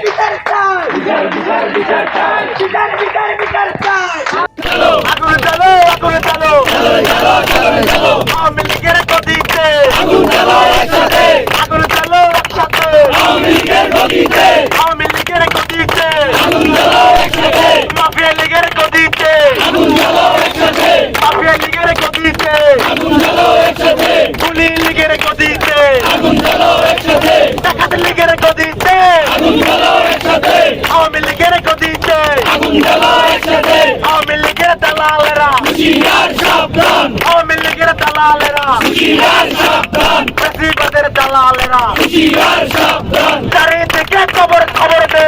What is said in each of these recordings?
বিচার চাই বিচার বিচার বিচার চাই আগুন জ্বালো আগুন জ্বালো আওয়ামী লীগের গদিতে আগুন জ্বালো একসাথে আওয়ামী লীগের গদিতে মাফিয়া লীগের গদিতে মাফিয়া লীগের গদিতে পুলিশ লীগের গদিতে ডাকাত দালালেরা। আওয়ামী লীগের দালালেরা। বেশিবাদের দালালেরা চারিদিকে খবর খবর দে।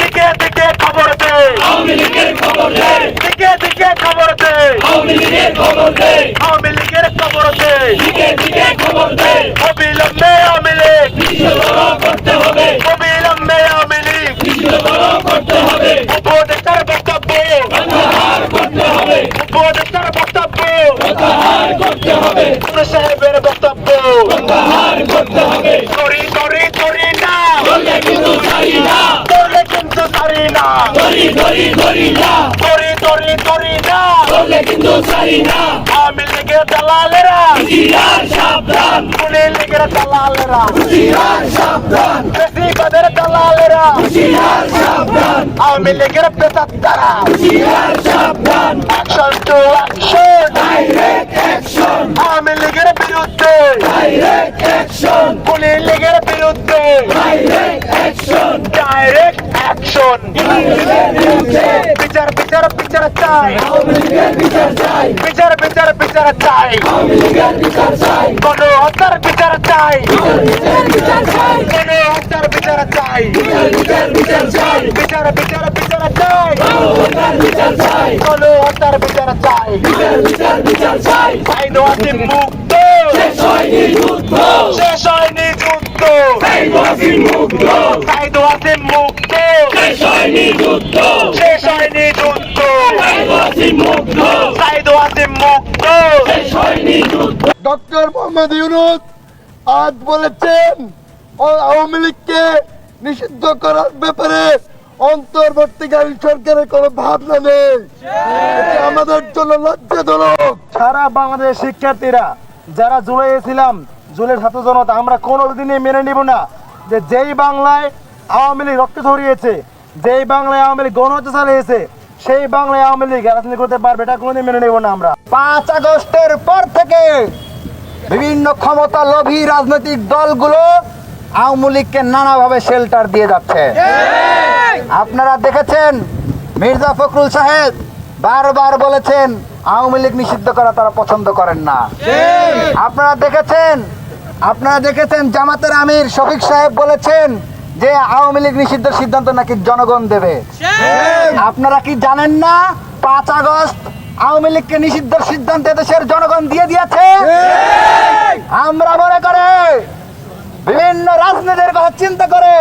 দিকে দিকে খবর দে। দিকে দিকে খবর দে। আওয়ামী লীগের খবর দে। আওয়ামী লীগ অবিলম্বে আওয়ামী লীগ উপদেষ্টার বক্তব্য উপদেষ্টার বক্তব্য পুলিশ সাহেবের বক্তব্য। করি করি করি না। করলে কিন্তু ছাড়ি না। করি করি করি না। আওয়ামী লীগের দালালেরা লীগের দালালেরা। দালালেরা আওয়ামী লীগের পেতাত্তারা অ্যাকশন টু অ্যাকশন আওয়ামী লীগের বিরুদ্ধে। লীগের বিরুদ্ধে। ডাইরেক্ট অ্যাকশন বিচার বিচার বিচার চাই। বিচার বিচার বিচার চাই। কোন হত্যার বিচার চাই। কোন হত্যার বিচার চাই। বিচার বিচার বিচার চাই কোন হত্যার বিচার চাই সাইদ ওয়াসিম মুক্ত শেষ হয়নি যুদ্ধ। সাইদ ওয়াসিম মুক্ত শেষ হয়নি যুদ্ধ সাইদ ওয়াসিম মুক্ত ডক্টর মোহাম্মদ ইউনুস। আজ বলেছেন আওয়ামী লীগকে নিষিদ্ধ করার ব্যাপারে অন্তর্বর্তীকালীন সরকারের কোনো ভাবনা নেই। আমাদের জন্য লজ্জাজনক। সারা বাংলাদেশের শিক্ষার্থীরা যারা জুলাই ছিলাম জুলাই ছাত্র জনতা আমরা কোনোদিনই মেনে নিব না যে যেই বাংলায় আওয়ামী লীগ রক্ত ধরিয়েছে যেই বাংলায় আওয়ামী লীগ গণহত্যা চালিয়েছে সেই বাংলায় আওয়ামী লীগ রাজনীতি করতে পারবে এটা কোনোদিন মেনে নেব না আমরা। পাঁচ আগস্টের পর থেকে বিভিন্ন ক্ষমতা লোভী রাজনৈতিক দলগুলো আওয়ামী লীগকে নানাভাবে শেল্টার দিয়ে যাচ্ছে। আপনারা দেখেছেন মির্জা ফখরুল সাহেব বারবার বলেছেন, আওয়ামী লীগ নিষিদ্ধ করা তারা পছন্দ করেন না। আপনারা দেখেছেন আপনারা দেখেছেন জামাতের আমির শফিক সাহেব বলেছেন যে আওয়ামী লীগ নিষিদ্ধ সিদ্ধান্ত নাকি জনগণ দেবে। আপনারা কি জানেন না, পাঁচ আগস্ট আওয়ামী লীগকে নিষিদ্ধ সিদ্ধান্ত দেশের জনগণ দিয়ে দিয়েছে আমরা মনে করে বিভিন্ন রাজনীতির কথা চিন্তা করে,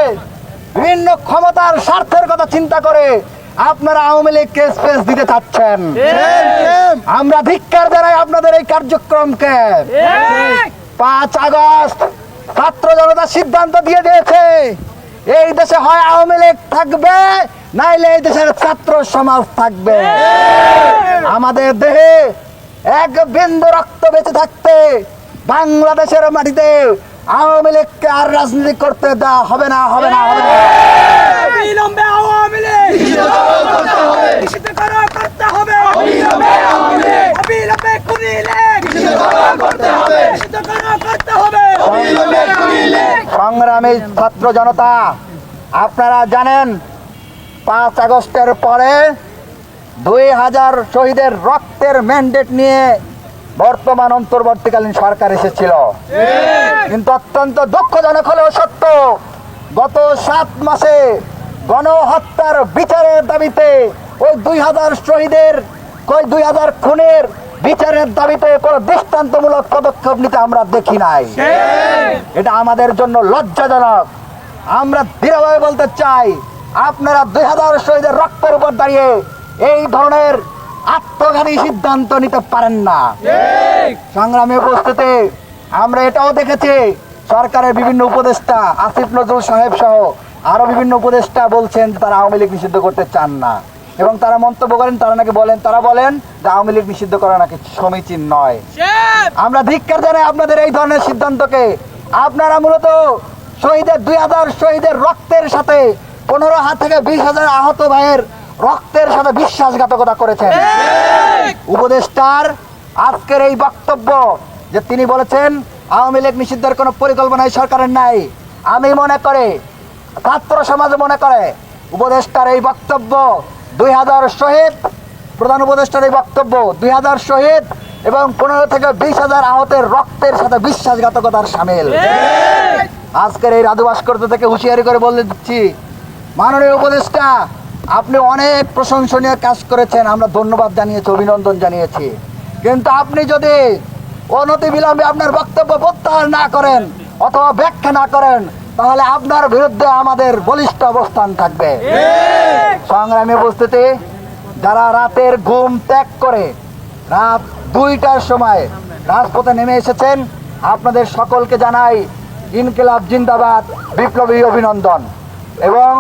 বিভিন্ন ক্ষমতার স্বার্থের কথা চিন্তা করে আপনারা আওয়ামী লীগকে স্পেস দিতে চাচ্ছেন। আমরা ধিক্কার জানাই আপনাদের এই কার্যক্রমকে। পাঁচ আগস্ট ছাত্র জনতা সিদ্ধান্ত দিয়ে দিয়েছে, এই দেশে হয় আওয়ামী লীগ থাকবে, নাইলে এই দেশের ছাত্র সমাজ থাকবে। আমাদের দেহে এক বিন্দু রক্ত বেঁচে থাকতে বাংলাদেশের মাটিতে আওয়ামী লীগকে আর রাজনীতি করতে দেওয়া হবে না হবে না হবে না। অবিলম্বে আওয়ামী লীগ। নিষিদ্ধ করতে হবে। অবিলম্বে খুনি লীগ। নিষিদ্ধ করা করতে হবে। সংগ্রামী ছাত্র জনতা আপনারা জানেন পাঁচ আগস্টের পরে দুই হাজার শহীদের রক্তের ম্যান্ডেট নিয়ে বর্তমান অন্তর্বর্তীকালীন সরকার এসেছিল। কিন্তু অত্যন্ত দুঃখজনক হলেও সত্য গত সাত মাসে গণহত্যার বিচারের দাবিতে ওই দুই হাজার শহীদের ওই দুই হাজার খুনের বিচারের দাবিতে কোনো দৃষ্টান্তমূলক পদক্ষেপ নিতে আমরা দেখি নাই। এটা আমাদের জন্য লজ্জাজনক। আমরা দৃঢ়ভাবে বলতে চাই আপনারা দুই হাজার শহীদের রক্তের উপর দাঁড়িয়ে এই ধরনের আত্মঘাতী সিদ্ধান্ত নিতে পারেন না। সংগ্রামে উপস্থিতি, আমরা এটাও দেখেছি, সরকারের বিভিন্ন উপদেষ্টা, আসিফ নজরুল সাহেব সহ আরও বিভিন্ন উপদেষ্টা বলছেন তারা আওয়ামী লীগ নিষিদ্ধ করতে চান না। এবং তারা মন্তব্য করেন, তারা নাকি বলেন, তারা বলেন যে আওয়ামী লীগ নিষিদ্ধ করা নাকি সমীচীন নয়। আমরা ধিক্কার জানাই আপনাদের এই ধরনের সিদ্ধান্তকে। আপনারা মূলত শহীদের, দুই হাজার শহীদের রক্তের সাথে পনেরো হাত থেকে বিশ হাজার আহত ভাইয়ের রক্তের সাথে বিশ্বাসঘাতকতা করেছেন। উপদেষ্টার আজকের এই বক্তব্য যে তিনি বলেছেন আওয়ামী লীগ নিষিদ্ধের কোনো পরিকল্পনা সরকারের নাই। আমি মনে করে ছাত্র সমাজ মনে করে উপদেষ্টার এই বক্তব্য দুই হাজার শহীদ প্রধান উপদেষ্টার এই বক্তব্য দুই হাজার শহীদ এবং পনেরো থেকে বিশ হাজার আহতের রক্তের সাথে বিশ্বাসঘাতকতার সামিল। আজকের এই রাধু ভাস্কর্য থেকে হুঁশিয়ারি করে বলে দিচ্ছি মাননীয় উপদেষ্টা আপনি অনেক প্রশংসনীয় কাজ করেছেন, আমরা ধন্যবাদ জানিয়েছি, অভিনন্দন জানিয়েছি। কিন্তু আপনি যদি অনতি বিলম্বে আপনার বক্তব্য প্রত্যাহার না করেন অথবা ব্যাখ্যা না করেন, তাহলে আপনার বিরুদ্ধে আমাদের বলিষ্ঠ অবস্থান থাকবে। সংগ্রামী উপস্থিতি, যারা রাতের ঘুম ত্যাগ করে রাত দুইটার সময় রাজপথে নেমে এসেছেন, আপনাদের সকলকে জানাই, ইনকিলাব জিন্দাবাদ, বিপ্লবী অভিনন্দন। এবং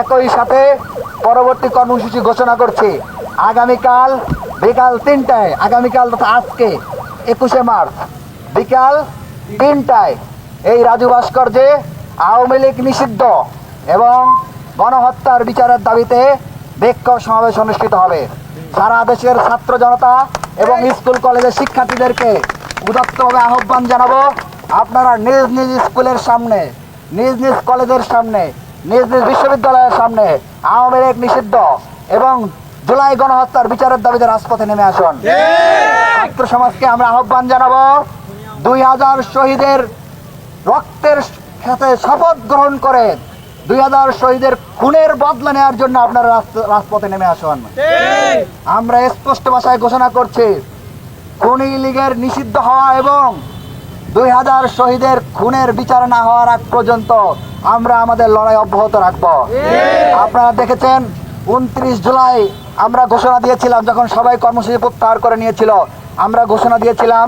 একই সাথে পরবর্তী কর্মসূচি ঘোষণা করছি। আগামীকাল বিকাল তিনটায়, আগামীকাল তথা আজকে একুশে মার্চ, বিকাল তিনটায় এই রাজু ভাস্কর্যে আওয়ামী লীগ নিষিদ্ধ এবং গণহত্যার বিচারের দাবিতে বিক্ষোভ সমাবেশ অনুষ্ঠিত হবে। সারা দেশের ছাত্র জনতা এবং স্কুল কলেজের শিক্ষার্থীদেরকে উদাত্তভাবে আহ্বান জানাব, আপনারা নিজ নিজ স্কুলের সামনে, নিজ নিজ কলেজের সামনে নিজ নিজ বিশ্ববিদ্যালয়ের সামনে আওয়ামী লীগ নিষিদ্ধ এবং জুলাই গণহত্যার বিচারের দাবিতে রাজপথে নেমে আসুন। ছাত্র সমাজকে আমরা আহ্বান জানাব, দুই হাজার শহীদের রক্তের সাথে শপথ গ্রহণ করে দুই হাজার শহীদের খুনের বদলা নেওয়ার জন্য আপনারা রাজপথে নেমে আসুন। আমরা স্পষ্ট ভাষায় ঘোষণা করছি, খুনি লীগের নিষিদ্ধ হওয়া এবং দুই হাজার শহীদের খুনের বিচার না হওয়ার আগ পর্যন্ত আমরা আমাদের লড়াই অব্যাহত রাখব। আপনারা দেখেছেন উনত্রিশ জুলাই আমরা ঘোষণা দিয়েছিলাম যখন সবাই কর্মসূচি প্রত্যাহার করে নিয়েছিল। আমরা ঘোষণা দিয়েছিলাম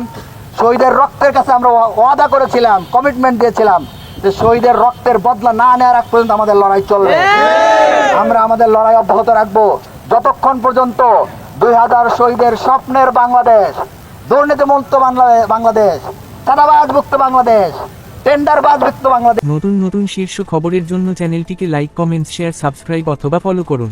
শহীদের রক্তের কাছে আমরা ওয়াদা করেছিলাম কমিটমেন্ট দিয়েছিলাম যে শহীদের রক্তের বদলা না নেওয়ার আগ পর্যন্ত আমাদের লড়াই চলবে। আমরা আমাদের লড়াই অব্যাহত রাখব। যতক্ষণ পর্যন্ত দুই হাজার শহীদের স্বপ্নের বাংলাদেশ দুর্নীতিমুক্ত বাংলাদেশ বাংলাদেশ চাঁদাবাজ মুক্ত বাংলাদেশ টেন্ডারবাজ মুক্ত বাংলাদেশ। নতুন নতুন শীর্ষ খবরের জন্য চ্যানেলটিকে লাইক, কমেন্ট, শেয়ার, সাবস্ক্রাইব অথবা ফলো করুন।